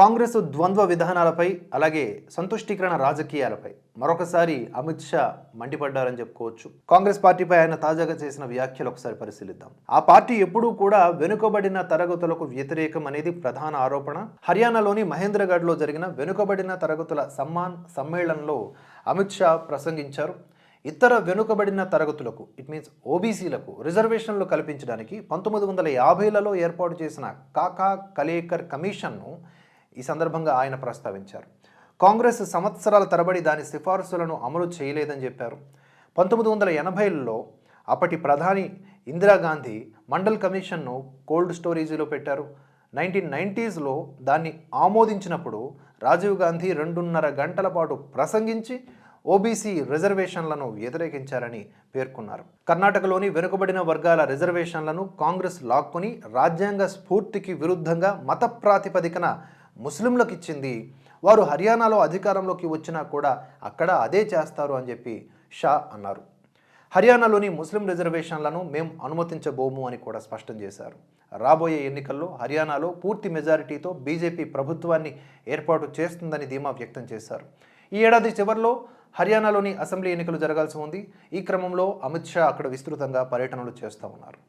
కాంగ్రెస్ ద్వంద్వ విధానాలపై అలాగే సంతుష్టీకరణ రాజకీయాలపై మరొకసారి అమిత్ షా మండిపడ్డారని చెప్పుకోవచ్చు. కాంగ్రెస్ పార్టీపై ఆయన తాజాగా చేసిన వ్యాఖ్యలు ఒకసారి పరిశీలిద్దాం. ఆ పార్టీ ఎప్పుడూ కూడా వెనుకబడిన తరగతులకు వ్యతిరేకం అనేది ప్రధాన ఆరోపణ. హర్యానాలోని మహేంద్రగఢ్లో జరిగిన వెనుకబడిన తరగతుల సమ్మాన్ సమ్మేళనంలో అమిత్ షా ప్రసంగించారు. ఇతర వెనుకబడిన తరగతులకు ఇట్ మీన్స్ ఓబీసీలకు రిజర్వేషన్లు కల్పించడానికి పంతొమ్మిది వందల యాభైలలో ఏర్పాటు చేసిన కాకా కలేకర్ కమిషన్ను ఈ సందర్భంగా ఆయన ప్రస్తావించారు. కాంగ్రెస్ సంవత్సరాల తరబడి దాని సిఫార్సులను అమలు చేయలేదని చెప్పారు. పంతొమ్మిది వందల ఎనభైలలో అప్పటి ప్రధాని ఇందిరాగాంధీ మండల్ కమిషన్ను కోల్డ్ స్టోరేజీలో పెట్టారు. నైన్టీన్ నైంటీస్లో దాన్ని ఆమోదించినప్పుడు రాజీవ్ గాంధీ రెండున్నర గంటల పాటు ప్రసంగించి ఓబీసీ రిజర్వేషన్లను వ్యతిరేకించారని పేర్కొన్నారు. కర్ణాటకలోని వెనుకబడిన వర్గాల రిజర్వేషన్లను కాంగ్రెస్ లాక్కొని రాజ్యాంగ స్ఫూర్తికి విరుద్ధంగా మత ప్రాతిపదికన ముస్లింలకు ఇచ్చింది వారు హర్యానాలో అధికారంలోకి వచ్చినా కూడా అక్కడ అదే చేస్తారు అని చెప్పి షా అన్నారు. హర్యానాలోని ముస్లిం రిజర్వేషన్లను మేము అనుమతించబోము అని కూడా స్పష్టం చేశారు. రాబోయే ఎన్నికల్లో హర్యానాలో పూర్తి మెజారిటీతో బీజేపీ ప్రభుత్వాన్ని ఏర్పాటు చేస్తుందని ధీమా వ్యక్తం చేశారు. ఈ ఏడాది చివరిలో హర్యానాలోని అసెంబ్లీ ఎన్నికలు జరగాల్సి ఉంది. ఈ క్రమంలో అమిత్ షా అక్కడ విస్తృతంగా పర్యటనలు చేస్తూ ఉన్నారు.